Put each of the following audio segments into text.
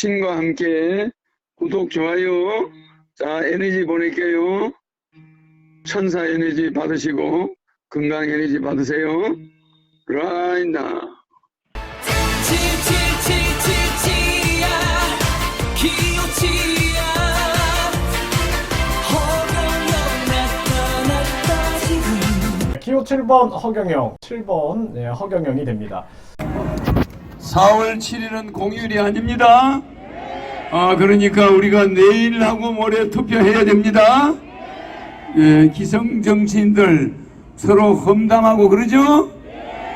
신과 함께 구독, 좋아요. 자, 에너지 보낼게요. 천사 에너지 받으시고 건강 에너지 받으세요. 지금 기호 7번 허경영, 7번 네, 허경영이 됩니다. 4월 7일은 공휴일이 아닙니다. 아, 그러니까 우리가 내일하고 모레 투표해야 됩니다. 예, 기성 정치인들 서로 험담하고 그러죠?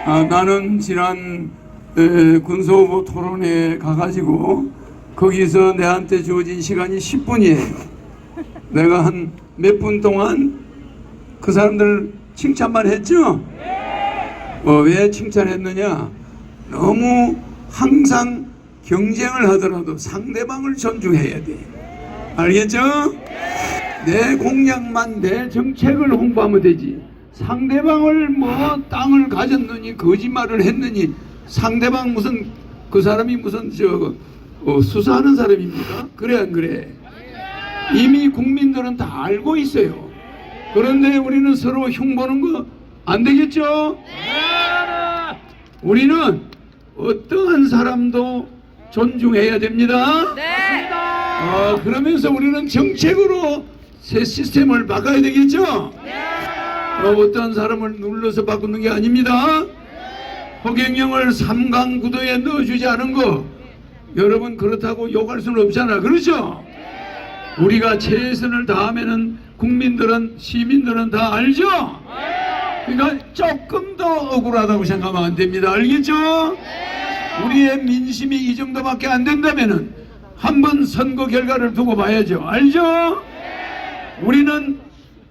아, 나는 지난 에, 군소후보 토론회에 가가지고 거기서 내한테 주어진 시간이 10분이에요. 내가 한 몇 분 동안 그 사람들 칭찬만 했죠? 어, 왜 칭찬했느냐? 너무 항상 경쟁을 하더라도 상대방을 존중해야 돼. 알겠죠? 내 공약만 내 정책을 홍보하면 되지. 상대방을 뭐 땅을 가졌느니 거짓말을 했느니 상대방 무슨 그 사람이 무슨 저 어, 수사하는 사람입니까? 그래 안 그래? 이미 국민들은 다 알고 있어요. 그런데 우리는 서로 흉보는 거 안 되겠죠? 우리는 어떠한 사람도 존중해야 됩니다. 아, 그러면서 우리는 정책으로 새 시스템을 바꿔야 되겠죠? 어, 어떤 사람을 눌러서 바꾸는 게 아닙니다. 허경영을 3강 구도에 넣어주지 않은 거 여러분 그렇다고 욕할 수는 없잖아. 그렇죠? 우리가 최선을 다하면은 국민들은 시민들은 다 알죠? 그러니까 조금 더 억울하다고 생각하면 안 됩니다. 알겠죠? 우리의 민심이 이 정도밖에 안 된다면은 한번 선거 결과를 두고 봐야죠. 알죠? 우리는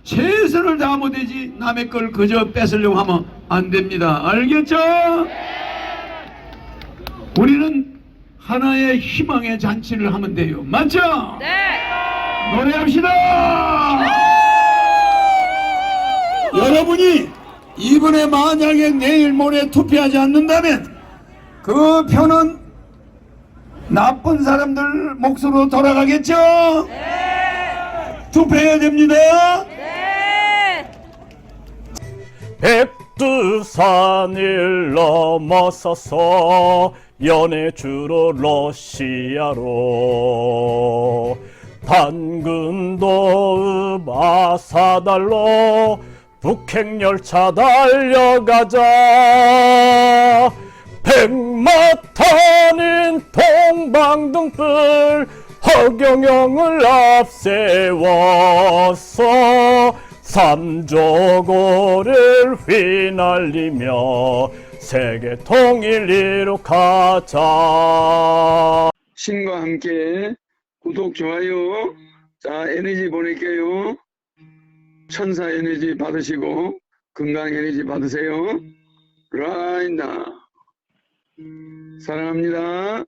최선을 다하면 되지 남의 걸 그저 뺏으려고 하면 안 됩니다. 알겠죠? 우리는 하나의 희망의 잔치를 하면 돼요. 맞죠? 노래합시다! 여러분이 이번에 만약에 내일 모레 투표하지 않는다면 그 표는 나쁜 사람들 몫으로 돌아가겠죠? 투표해야 됩니다. 백두산을 넘어서서 연해주로 러시아로 단근도 음아사달로 북행열차 달려가자 백마탄인 동방등불 허경영을 앞세워서 삼조고를 휘날리며 세계 통일 이룩하자 신과 함께 구독, 좋아요. 자, 에너지 보낼게요. 천사 에너지 받으시고 건강 에너지 받으세요. 라이나. 사랑합니다.